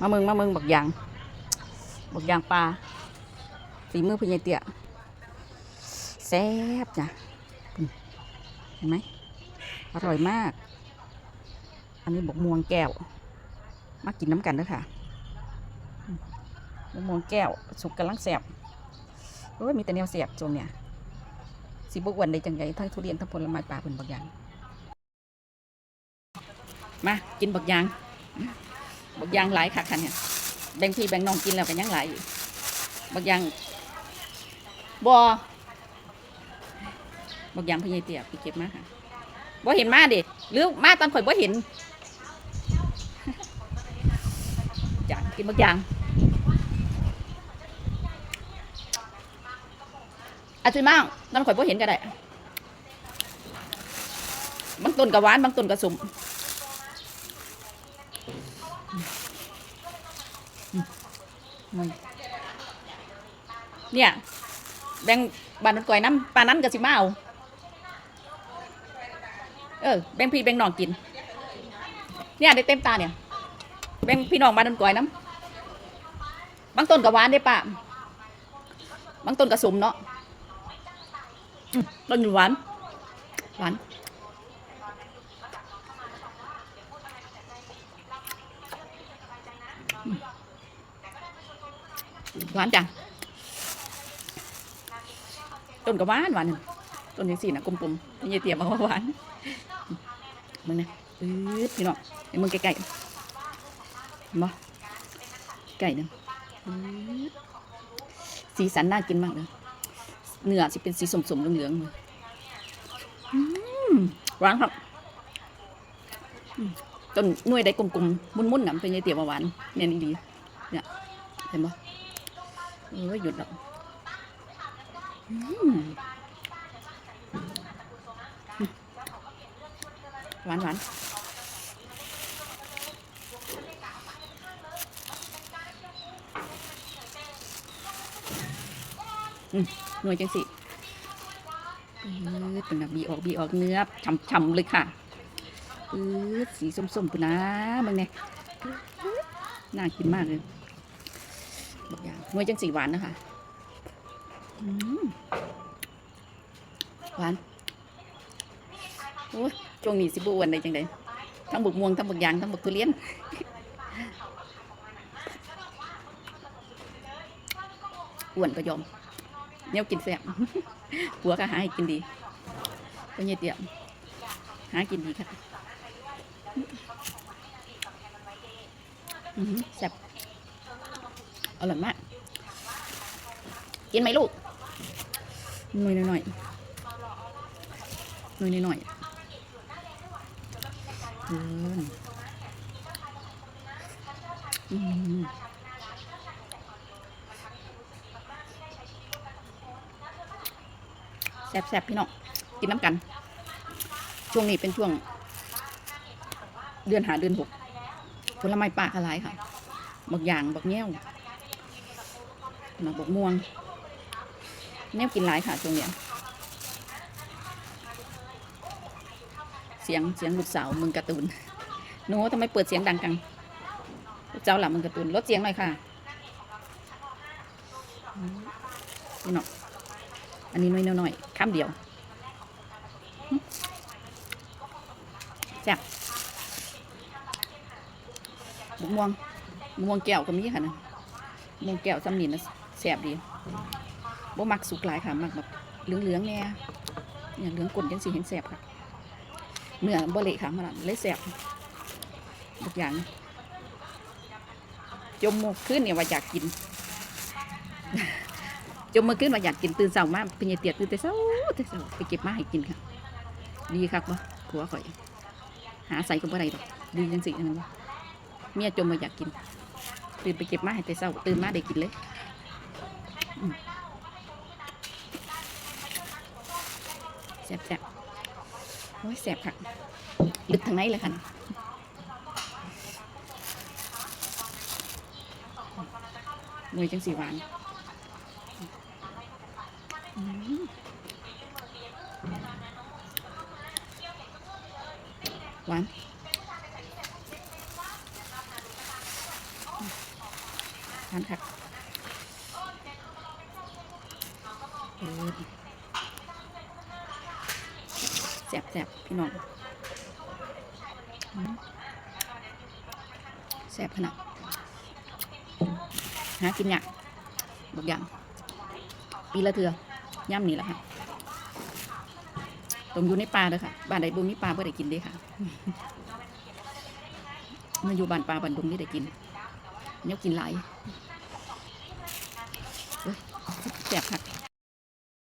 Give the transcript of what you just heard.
มาเมืองมาเมืองบักยางบักยางปลาฝีมือพญายเตี้ยแซ่บจ้ะเห็นไหมอร่อยมาก อันนี้บกม่วงแก้ว มากินน้ำกันด้อค่ะบกม่วงแก้วสุกกำลังแซ่บโอ้ยมีแต่แนวแซ่บจงเนี่ยสิบกวันได้จังไงทั้งทุเรียนทั้งผลไม้ป่าเป็นบักยางมากินบักยาง บักยางหลายค่ะคันเนี่ยแบ่งพี่แบ่งน้องกินแล้วก็ยังหลายอยู่บักยางบอบักยางพญายเตี้ยไปเก็บมาค่ะบ่เห็นมาดิหรือมาตอนข่อยบ่เห็นจางกินบักยางอาจจะมาตอนข่อยบ่เห็นก็ได้บางต้นก็หวานบางต้นก็สม มึงเนี่ยแบงบานนนก่อยน้ำปลานั้นก็สิมาเอาเออแบงพี่แบงน้องกิน เนี่ยได้เต็มตาเนี่ย แบงพี่น้องบานนนก่อยน้ำบางต้นกับหวานได้ปะบางต้นกับสมเนาะต้นอยู่หวานหวาน หวานจัง ต้นก็หวานหวานต้นยังสี่นะกลมๆยังเตี้ยมาว่าหวานมึงนะอืดพี่น้องไอ้มึงใกล้ๆเห็นบ่ใกล้นั่นอืดสีสันน่ากินมากเลยเนื้อสิเป็นสีสมๆเหลืองๆเลยหวานครับต้นน่วยได้กลมๆ มุ่นๆน่ะมันเป็นยังเตี้ยมาหวานเนี่ยนดีเนี่ยเห็นบ่ เออหยุดแล้วอืมหวานหวานหน่วยจังสิเออเป็นแบบบีออกบีออกเนื้อฉ่ำๆเลยค่ะเออสีส้มๆปุ่นนะมึงเนี่ยน่ากินมากเลย บางอย่างหน่วยจังสีหวานนะคะหวานโอ้ยช่วงนี้สิบอ้วนได้จังไดทั้งบกม่วงทั้งบกยางทั้งบกทุเรียนอ้วนก็ยอมเนี่ยกินแซ่บผัวก็หาให้กินดีก็เงียเดียวหากินดีค่ะแซ่บ อร่อยมาก กินไหมลูก หน่อยหน่อยหน่อยหน่อยอืมอืมแซ่บๆพี่น้อง กินน้ำกัน ช่วงนี้เป็นช่วง เดือนหาเดือนหกผลไม้ป่าอะไรค่ะบักอย่างบักแง้ว หนักบกม่วงแนวกินหลายค่ะช่วงเนี้ยเสียงเสียงลูกสาวมึงการ์ตูนหนูทำไมเปิดเสียงดังกังเจ้าหลับมึงการ์ตูนลดเสียงหน่อยค่ะนี่เนาะอันนี้น้อยๆหน่อยข้ามเดียวหึแซบบกม่วงม่วงแก้วก็มีค่ะนะมงแก้วจำนินนะ สบดีบ่มักสุกหลายค่ะมักแบบเหลืองๆแน่เนี่ยเหลืองกลนจังสีเห็นแสบค่ะเนื้อบ่เละค่ะมันเลยแสบทุกอย่างจมหมกขึ้นเนี่ยว่าอยากกิน จมมาขึ้นว่าอยากกินตื่นเช้ามาเป็นยาเตียตื่นแต่เช้าแต่เช้าไปเก็บมาให้กินค่ะ ดีครับบ่ผัวข่อย หาใส่ก็บ่ได้ดอกดีจังสิอันนั้นบ่เมียจมมาอยากกิน ตื่นไปเก็บมาให้แต่เช้าตื่นมาได้กินเลย แซ่บแซ่บโอ้ยแซ่บค่ะลึกทางไหนเลยค่ะหน่วยจังสีหวานหวานานคักเออ แซ่บแซ่บพี่น้องแซ่บขนาดหากินยากบางอย่างปีละเทือย่ำนี่แหละค่ะตรงอยู่ในป่าเลยค่ะบ้านใดบ่มีปลาเพื่อได้กินเด้ค่ะมาอยู่บ้านปลาบ้านดงนี่ได้กินเนี่ยกินหลายแซ่บคัก